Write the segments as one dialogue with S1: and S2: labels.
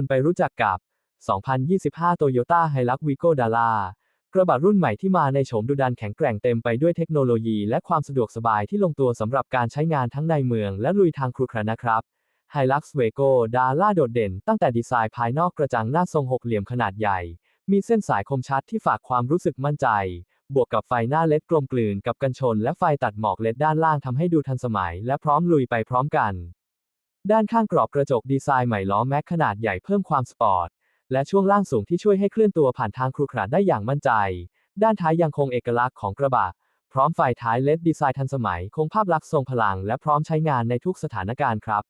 S1: คุณไปรู้จักกับ 2025 Toyota Hilux Vigo Dala กระบะรุ่นใหม่ที่มาในโฉมดุดันแข็งแกร่งเต็มไปด้วยเทคโนโลยีและความสะดวกสบายที่ลงตัวสำหรับการใช้งานทั้งในเมืองและลุยทางครุขระนะครับ Hilux Vigo Dala โดดเด่นตั้งแต่ดีไซน์ภายนอกกระจังหน้าทรงหกเหลี่ยมขนาดใหญ่ มีเส้นสายคมชัดที่ฝากความรู้สึกมั่นใจ บวกกับไฟหน้าเลดกลมกลืนกับกันชน และไฟตัดหมอกเลดด้านล่างทำให้ดูทันสมัย และพร้อมลุยไปพร้อมกัน ด้านข้างกรอบกระจกดีไซน์ใหม่ล้อแม็กขนาดใหญ่เพิ่มความสปอร์ต และช่วงล่างสูงที่ช่วยให้เคลื่อนตัวผ่านทางครุขระได้อย่างมั่นใจ ด้านท้ายยังคงเอกลักษณ์ของกระบะ พร้อมไฟท้ายเลดดีไซน์ทันสมัย คงภาพลักษณ์ทรงพลัง และพร้อมใช้งานในทุกสถานการณ์ครับ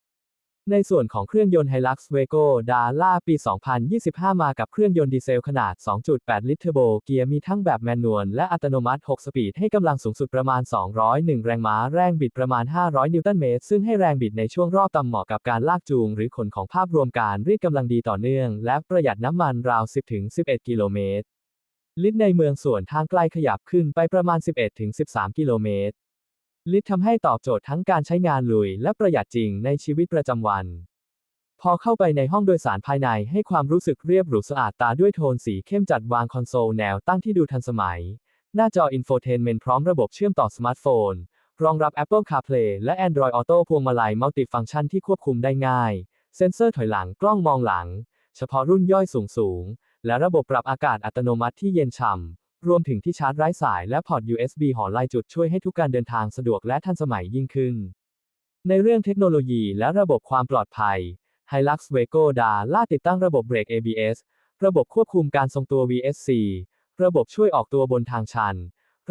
S1: ในส่วนของเครื่องยนต์ Hilux Vigo Dala ปี 2025 มากับเครื่องยนต์ดีเซลขนาด 2.8 ลิตรเทอร์โบเกียร์มีทั้งแบบแมนนวลและอัตโนมัติ 6 สปีด ให้กำลังสูงสุดประมาณ 201 แรงม้า แรงบิดประมาณ 500 นิวตันเมตร ซึ่งให้แรงบิดในช่วงรอบต่ำเหมาะกับการลากจูง หรือขนของภาพรวมการรีดกำลังดีต่อเนื่อง และประหยัดน้ำมันราว 10-11 กิโลเมตร ลิตรในเมืองส่วนทางไกลขยับขึ้นไปประมาณ 11-13 กิโลเมตร ลิตรทำให้ตอบโจทย์ทั้งการใช้งานลุยและประหยัดจริงในชีวิตประจำวัน พอเข้าไปในห้องโดยสารภายในให้ความรู้สึกเรียบหรูสะอาดตาด้วยโทนสีเข้มจัดวางคอนโซลแนวตั้งที่ดูทันสมัย หน้าจออินโฟเทนเมนต์พร้อมระบบเชื่อมต่อสมาร์ทโฟน รองรับ Apple CarPlay และ Android Auto พวงมาลัยมัลติฟังก์ชันที่ควบคุมได้ง่าย เซ็นเซอร์ถอยหลังกล้องมองหลัง เฉพาะรุ่นย่อยสูงสูงและระบบปรับอากาศอัตโนมัติที่เย็นฉ่ำ รวมถึงที่ชาร์จไร้สายและพอร์ต USB หอลายจุดช่วยให้ทุกการเดินทางสะดวกและทันสมัยยิ่งขึ้น ในเรื่องเทคโนโลยีและระบบความปลอดภัย Hilux Vigo Dala ติดตั้งระบบเบรก ABS ระบบควบคุมการทรงตัว VSC ระบบช่วยออกตัวบนทางชัน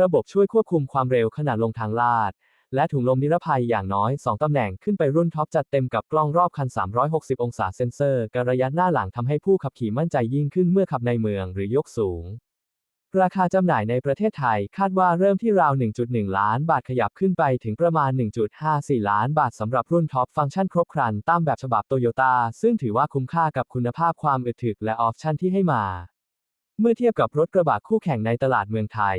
S1: ระบบช่วยควบคุมความเร็วขณะลงทางลาด และถุงลมนิรภัยอย่างน้อย 2 ตำแหน่งขึ้นไปรุ่นท็อปจัดเต็มกับกล้องรอบคัน 360 องศาเซ็นเซอร์กระยะหน้าหลังทำให้ผู้ขับขี่มั่นใจยิ่งขึ้นเมื่อขับในเมืองหรือยกสูง ราคาจำหน่ายในประเทศไทยคาดว่าเริ่มที่ราว 1.1 ล้านบาทขยับขึ้นไปถึงประมาณ 1.54 ล้านบาทสำหรับรุ่นท็อปฟังก์ชันครบครันตามแบบฉบับโตโยต้าซึ่งถือว่าคุ้มค่ากับคุณภาพความอึดถึกและออปชั่นที่ให้มา เมื่อเทียบกับรถกระบะคู่แข่งในตลาดเมืองไทย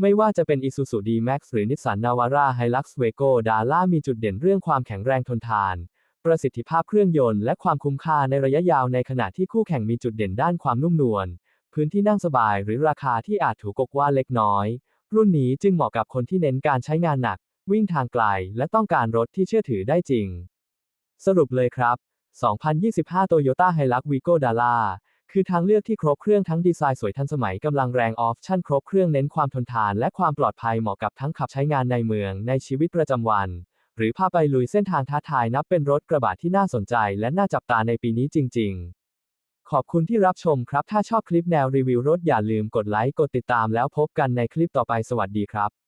S1: ไม่ว่าจะเป็น Isuzu D-Max หรือ Nissan Navara Hilux Vigo Dala มีจุดเด่นเรื่องความแข็งแรงทนทาน ประสิทธิภาพเครื่องยนต์และความคุ้มค่าในระยะยาวในขณะที่คู่แข่งมีจุดเด่นด้านความนุ่มนวล พื้นที่นั่งสบายหรือราคาที่อาจถูกกว่าเล็กน้อย รุ่นนี้จึงเหมาะกับคนที่เน้นการใช้งานหนัก วิ่งทางไกล และต้องการรถที่เชื่อถือได้จริง สรุปเลยครับ 2025 Toyota Hilux Vigo Dala คือทางเลือกที่ครบเครื่องทั้งดีไซน์สวยทันสมัยกำลังแรงออปชั่นครบเครื่องเน้นความทนทานและความปลอดภัยเหมาะกับทั้งขับใช้งานในเมืองในชีวิตประจำวัน หรือพาไปลุยเส้นทางท้าทายนับเป็นรถกระบะที่น่าสนใจและน่าจับตาในปีนี้จริง ๆ ขอบคุณที่รับชมครับ ถ้าชอบคลิปแนวรีวิวรถอย่าลืมกดไลค์ กดติดตามแล้วพบกันในคลิปต่อไปสวัสดีครับ